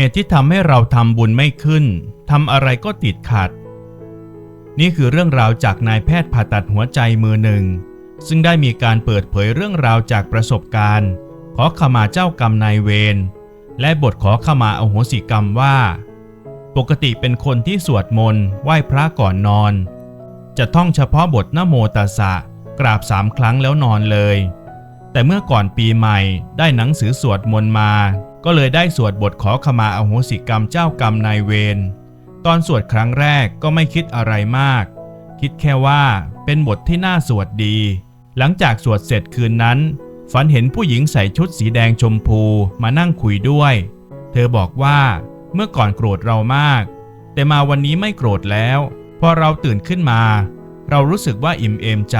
เหตุที่ทำให้เราทำบุญไม่ขึ้นทำอะไรก็ติดขัด นี่คือเรื่องราวจากนายแพทย์ผ่าตัดหัวใจมือหนึ่ง ซึ่งได้มีการเปิดเผยเรื่องราวจากประสบการณ์ ขอขมาเจ้ากรรมนายเวรและบทขอขมาอโหสิกรรมว่า ปกติเป็นคนที่สวดมนต์ไหว้พระก่อนนอน จะท่องเฉพาะบทนโมตัสสะกราบสามครั้งแล้วนอนเลย แต่เมื่อก่อนปีใหม่ได้หนังสือสวดมนต์มา ก็เลยได้สวดบทขอขมาอโหสิกรรมเจ้ากรรมนายเวร ตอนสวดครั้งแรกก็ไม่คิดอะไรมาก คิดแค่ว่าเป็นบทที่น่าสวดดี หลังจากสวดเสร็จคืนนั้น ฝันเห็นผู้หญิงใส่ชุดสีแดงชมพูมานั่งคุยด้วย เธอบอกว่าเมื่อก่อนโกรธเรามาก แต่มาวันนี้ไม่โกรธแล้ว พอเราตื่นขึ้นมา เรารู้สึกว่าอิ่มเอมใจ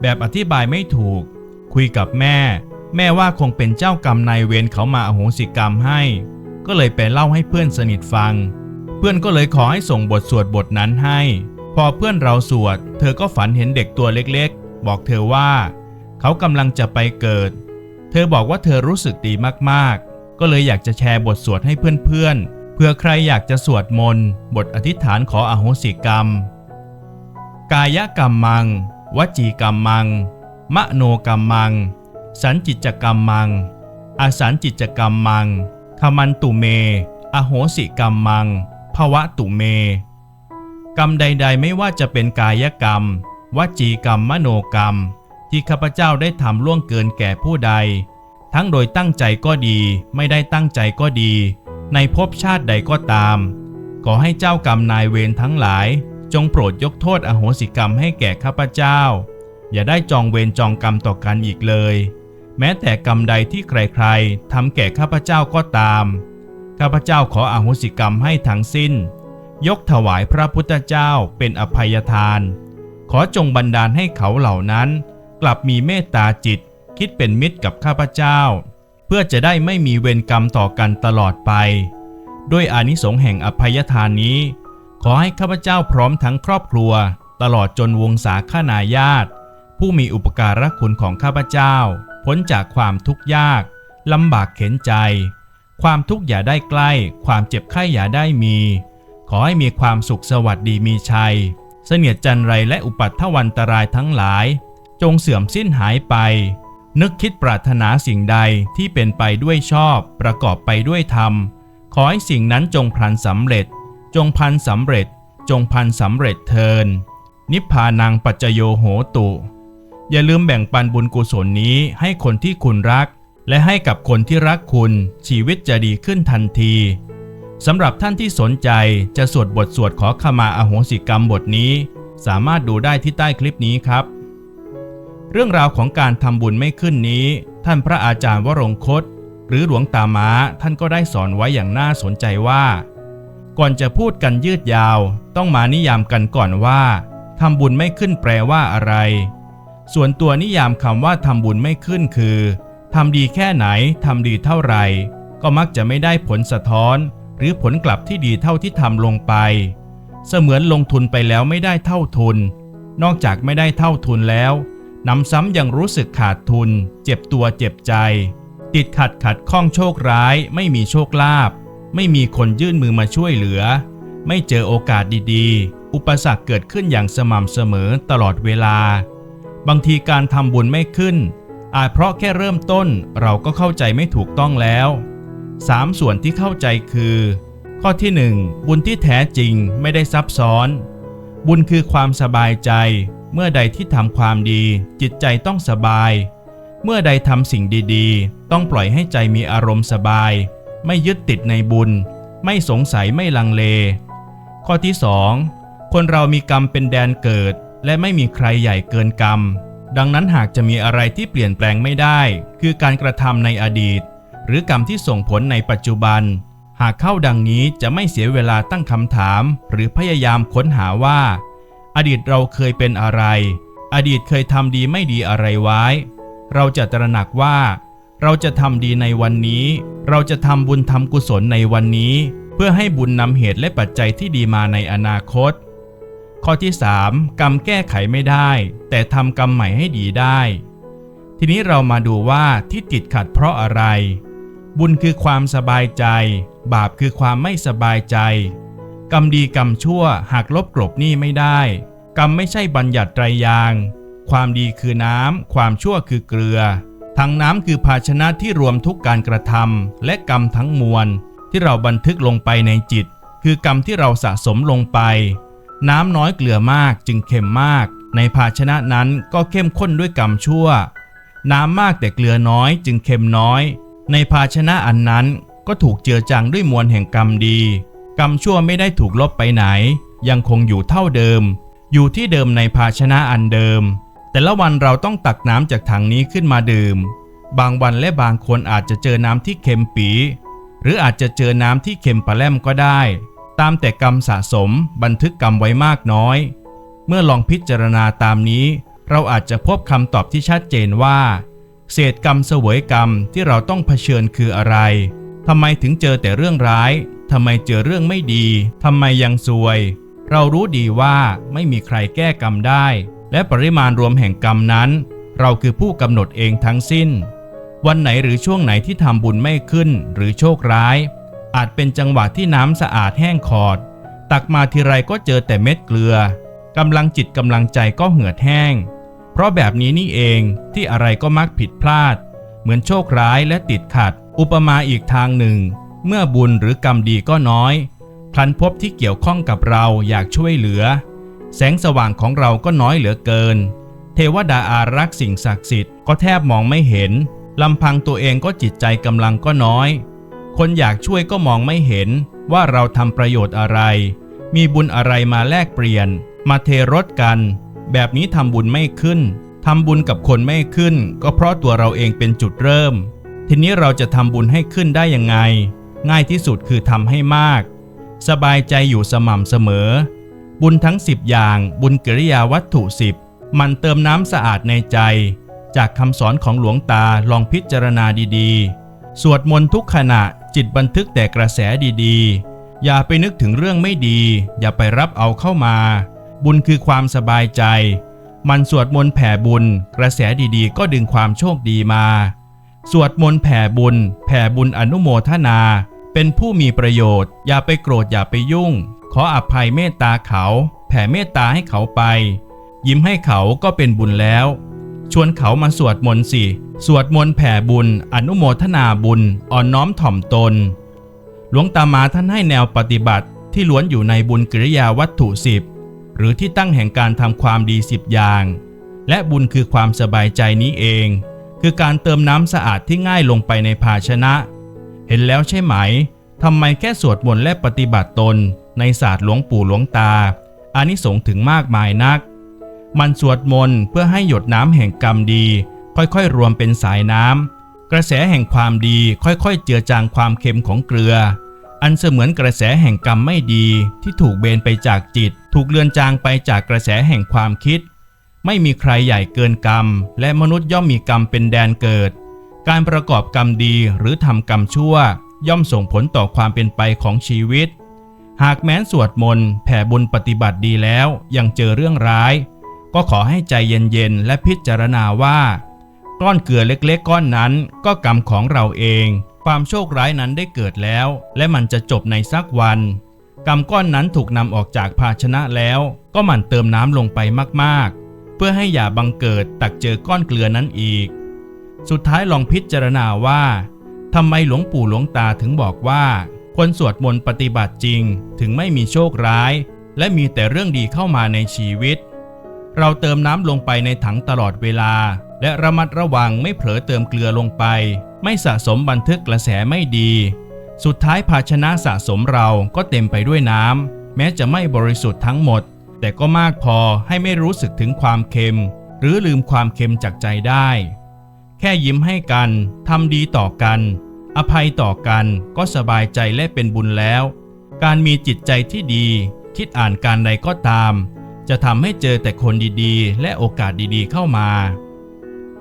แบบอธิบายไม่ถูก คุยกับแม่ แม่ว่าคงเป็นเจ้ากรรมนายเวรเขามาอโหสิกรรมให้ ก็เลยไปเล่าให้เพื่อนสนิทฟัง เพื่อนก็เลยขอให้ส่งบทสวดบทนั้นให้ พอเพื่อนเราสวด เธอก็ฝันเห็นเด็กตัวเล็กๆ บอกเธอว่า เขากำลังจะไปเกิด เธอบอกว่าเธอรู้สึกดีมากๆ ก็เลยอยากจะแชร์บทสวดให้เพื่อนๆ เพื่อใครอยากจะสวดมนต์บทอธิษฐานขออโหสิกรรม กายกรรมมัง วจีกรรมมัง มโนกรรมมัง สันจิจกรรมมังอสันจิจกรรมมังขมันตุเม อโหสิกรรมมัง ภวะตุเม กรรมใด ๆ ไม่ว่าจะเป็นกายกรรม วจีกรรมมโนกรรม ที่ข้าพเจ้าได้ทำล่วงเกินแก่ผู้ใด ทั้งโดยตั้งใจก็ดี ไม่ได้ตั้งใจก็ดี ในภพชาติใดก็ตาม ขอให้เจ้ากรรมนายเวรทั้งหลาย จงโปรดยกโทษอโหสิกรรมให้แก่ข้าพเจ้า อย่าได้จองเวรจองกรรมต่อกันอีกเลย แม้แต่กรรมใดที่ใครๆทำแก่ข้าพเจ้าก็ตาม ข้าพเจ้าขออโหสิกรรมให้ทั้งสิ้น ยกถวายพระพุทธเจ้าเป็นอภัยทาน ขอจงบันดาลให้เขาเหล่านั้น กลับมีเมตตาจิต คิดเป็นมิตรกับข้าพเจ้า เพื่อจะได้ไม่มีเวรกรรมต่อกันตลอดไป ด้วยอานิสงส์แห่งอภัยทานนี้ ขอให้ข้าพเจ้าพร้อมทั้งครอบครัว ตลอดจนวงศาคณาญาติ ผู้มีอุปการะคุณของข้าพเจ้า พ้นจากความทุกข์ยากลำบากเข็นใจ ความทุกข์อย่าได้ใกล้ ความเจ็บไข้อย่าได้มี ขอให้มีความสุขสวัสดีมีชัย เสนียดจันไรและอุปัตถวันตรายทั้งหลาย จงเสื่อมสิ้นหายไป นึกคิดปรารถนาสิ่งใดที่เป็นไปด้วยชอบ ประกอบไปด้วยธรรม ขอให้สิ่งนั้นจงพลันสำเร็จ จงพันสำเร็จ จงพันสำเร็จเทินนิพพานังปัจจโยโหตุ อย่าลืมแบ่งปันบุญกุศลนี้ให้คนที่คุณรัก และให้กับคนที่รักคุณ ชีวิตจะดีขึ้นทันทีสำหรับท่านที่สนใจจะสวดบทสวดขอขมาอโหสิกรรมบทนี้ สามารถดูได้ที่ใต้คลิปนี้ครับ เรื่องราวของการทำบุญไม่ขึ้นนี้ ท่านพระอาจารย์วรงคต หรือหลวงตาม้าท่านก็ได้สอนไว้อย่างน่าสนใจว่า ก่อนจะพูดกันยืดยาว ต้องมานิยามกันก่อนว่าทำบุญไม่ขึ้นแปลว่าอะไร ส่วนตัวนิยามคำว่าทำบุญไม่ขึ้นคือทำดีแค่ไหนทำดีเท่าไหร่ ก็มักจะไม่ได้ผลสะท้อน หรือผลกลับที่ดีเท่าที่ทำลงไป เสมือนลงทุนไปแล้วไม่ได้เท่าทุน นอกจากไม่ได้เท่าทุนแล้วนำซ้ำยังรู้สึกขาดทุน เจ็บตัวเจ็บใจ ติดขัดขัดข้องโชคร้าย ไม่มีโชคลาภไม่มีคนยื่นมือมาช่วยเหลือ ไม่เจอโอกาสดีๆ อุปสรรคเกิดขึ้นอย่างสม่ำเสมอตลอดเวลา บางทีการทำบุญไม่ขึ้น อาจเพราะแค่เริ่มต้นเราก็เข้าใจไม่ถูกต้องแล้ว 3 ส่วนที่เข้าใจคือ ข้อที่ 1 บุญที่แท้จริงไม่ได้ซับซ้อน บุญคือความสบายใจ เมื่อใดที่ทำความดี จิตใจต้องสบาย เมื่อใดทำสิ่งดีๆ ต้องปล่อยให้ใจมีอารมณ์สบาย ไม่ยึดติดในบุญ ไม่สงสัยไม่ลังเล ข้อที่ 2 คนเรามีกรรมเป็นแดนเกิด และไม่มีใครใหญ่เกินกรรม ดังนั้นหากจะมีอะไรที่เปลี่ยนแปลงไม่ได้ คือการกระทำในอดีต หรือกรรมที่ส่งผลในปัจจุบัน หากเข้าดังนี้จะไม่เสียเวลาตั้งคำถาม หรือพยายามค้นหาว่า อดีตเราเคยเป็นอะไร อดีตเคยทำดีไม่ดีอะไรไว้ เราจะตระหนักว่า เราจะทำดีในวันนี้ เราจะทำบุญทำกุศลในวันนี้ เพื่อให้บุญนำเหตุและปัจจัยที่ดีมาในอนาคต ข้อที่ 3 กรรมแก้ไขไม่ได้ แต่ทำกรรมใหม่ให้ดีได้ ทีนี้เรามาดูว่าที่ติดขัดเพราะอะไร บุญคือความสบายใจ บาปคือความไม่สบายใจ กรรมดีกรรมชั่วหากลบกลบหนี้ไม่ได้ กรรมไม่ใช่บัญญัติไตรยาง ความดีคือน้ำความชั่วคือเกลือ ทั้งน้ำคือภาชนะที่รวมทุกการกระทำและกรรมทั้งมวล ที่เราบันทึกลงไปในจิต คือกรรมที่เราสะสมลงไป น้ำน้อยเกลือมากจึงเค็มมาก ในภาชนะนั้นก็เข้มข้นด้วยกรรมชั่ว น้ำมากแต่เกลือน้อยจึงเค็มน้อย ในภาชนะอันนั้นก็ถูกเจือจางด้วยมวลแห่งกรรมดี กรรมชั่วไม่ได้ถูกลบไปไหน ยังคงอยู่เท่าเดิม อยู่ที่เดิมในภาชนะอันเดิม แต่ละวันเราต้องตักน้ำจากถังนี้ขึ้นมาดื่ม บางวันและบางคนอาจจะเจอน้ำที่เค็มปี หรืออาจจะเจอน้ำที่เค็มปลาแลมก็ได้ ตามแต่กรรมสะสมบันทึกกรรมไว้มากน้อย เมื่อลองพิจารณาตามนี้ เราอาจจะพบคำตอบที่ชัดเจนว่า เศษกรรมเสวยกรรมที่เราต้องเผชิญคืออะไรทำไมถึงเจอแต่เรื่องร้ายทำไมเจอเรื่องไม่ดีทำไมยังซวย เรารู้ดีว่าไม่มีใครแก้กรรมได้ และปริมาณรวมแห่งกรรมนั้น เราคือผู้กำหนดเองทั้งสิ้น วันไหนหรือช่วงไหนที่ทำบุญไม่ขึ้นหรือโชคร้าย อาจเป็นจังหวะที่น้ำสะอาดแห้งขอด ตักมาทีไรก็เจอแต่เม็ดเกลือกำลังจิตกำลังใจก็เหือดแห้ง เพราะแบบนี้นี่เองที่อะไรก็มักผิดพลาด เหมือนโชคร้ายและติดขัด อุปมาอีกทางหนึ่ง เมื่อบุญหรือกรรมดีก็น้อยพลันพบที่เกี่ยวข้องกับเราอยากช่วยเหลือ แสงสว่างของเราก็น้อยเหลือเกิน เทวดาอารักษ์สิ่งศักดิ์สิทธิ์ก็แทบมองไม่เห็นลำพังตัวเองก็จิตใจกำลังก็น้อย คนอยากช่วยก็มองไม่เห็นว่าเราทำประโยชน์อะไร มีบุญอะไรมาแลกเปลี่ยน มาเทรถกัน แบบนี้ทำบุญไม่ขึ้นทำบุญกับคนไม่ขึ้น ก็เพราะตัวเราเองเป็นจุดเริ่ม ทีนี้เราจะทำบุญให้ขึ้นได้ยังไง ง่ายที่สุดคือทำให้มาก สบายใจอยู่สม่ำเสมอ บุญทั้ง 10 อย่าง บุญกิริยาวัตถุสิบมันเติมน้ำสะอาดในใจ จากคำสอนของหลวงตาลองพิจารณาดีๆ สวดมนต์ทุกขณะ จิตบันทึกแต่กระแสดีๆ อย่าไปนึกถึงเรื่องไม่ดี อย่าไปรับเอาเข้ามา บุญคือความสบายใจ มันสวดมนต์แผ่บุญ กระแสดีๆ ก็ดึงความโชคดีมา สวดมนต์แผ่บุญ แผ่บุญอนุโมทนา เป็นผู้มีประโยชน์ อย่าไปโกรธอย่าไปยุ่ง ขออภัยเมตตาเขา แผ่เมตตาให้เขาไป ยิ้มให้เขาก็เป็นบุญแล้ว ชวนเขามาสวดมนต์สิ สวดมนต์แผ่บุญ อนุโมทนาบุญ อ่อนน้อมถ่อมตน หลวงตามาท่านให้แนวปฏิบัติที่ล้วนอยู่ในบุญกิริยาวัตถุสิบหรือที่ตั้งแห่งการทำความดีสิบอย่าง และบุญคือความสบายใจนี้เอง คือการเติมน้ำสะอาดที่ง่ายลงไปในภาชนะ เห็นแล้วใช่ไหมทำไมแค่สวดมนต์และปฏิบัติตน ในศาสตร์หลวงปู่หลวงตาอานิสงส์ถึงมากมายนัก มันสวดมนต์เพื่อให้หยดน้ำแห่งกรรมดี ค่อยๆ รวมเป็นสายน้ำกระแสแห่งความดีค่อยๆ เจือจางความเค็มของเกลือ อันเสมือนกระแสแห่งกรรมไม่ดีที่ถูกเบนไปจากจิต ถูกเลือนจางไปจากกระแสแห่งความคิด ไม่มีใครใหญ่เกินกรรม และมนุษย์ย่อมมีกรรมเป็นแดนเกิด การประกอบกรรมดีหรือทำกรรมชั่ว ย่อมส่งผลต่อความเป็นไปของชีวิต หากแม้นสวดมนต์แผ่บุญปฏิบัติดีแล้วยังเจอเรื่องร้าย ก็ขอให้ใจเย็นๆและพิจารณาว่า ก้อนเกลือเล็กๆ ก้อนนั้นก็กรรมของเราเอง ความโชคร้ายนั้นได้เกิดแล้ว และมันจะจบในสักวัน กรรมก้อนนั้นถูกนำออกจากภาชนะแล้ว ก็หมั่นเติมน้ำลงไปมากๆ เพื่อให้อย่าบังเกิดตักเจอก้อนเกลือนั้นอีก สุดท้ายลองพิจารณาว่าทำไมหลวงปู่หลวงตาถึงบอกว่า คนสวดมนต์ปฏิบัติจริง ถึงไม่มีโชคร้าย และมีแต่เรื่องดีเข้ามาในชีวิต เราเติมน้ำลงไปในถังตลอดเวลา และระมัดระวังไม่เผลอเติมเกลือลงไป ไม่สะสมบันทึกกระแสไม่ดี สุดท้ายภาชนะสะสมเราก็เต็มไปด้วยน้ำแม้จะไม่บริสุทธิ์ทั้งหมด แต่ก็มากพอให้ไม่รู้สึกถึงความเค็ม หรือลืมความเค็มจากใจได้ แค่ยิ้มให้กันทำดีต่อกัน อภัยต่อกันก็สบายใจและเป็นบุญแล้ว การมีจิตใจที่ดี คิดอ่านการใดก็ตาม จะทำให้เจอแต่คนดีๆ และโอกาสดีๆเข้ามา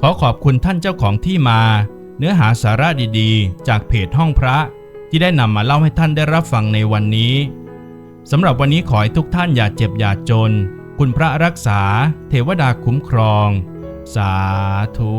ขอขอบคุณท่านเจ้าของที่มา เนื้อหาสาระดีๆ จากเพจห้องพระ ที่ได้นำมาเล่าให้ท่านได้รับฟังในวันนี้สำหรับวันนี้ขอให้ทุกท่านอย่าเจ็บอย่าจน คุณพระรักษา เทวดาคุ้มครอง สาธุ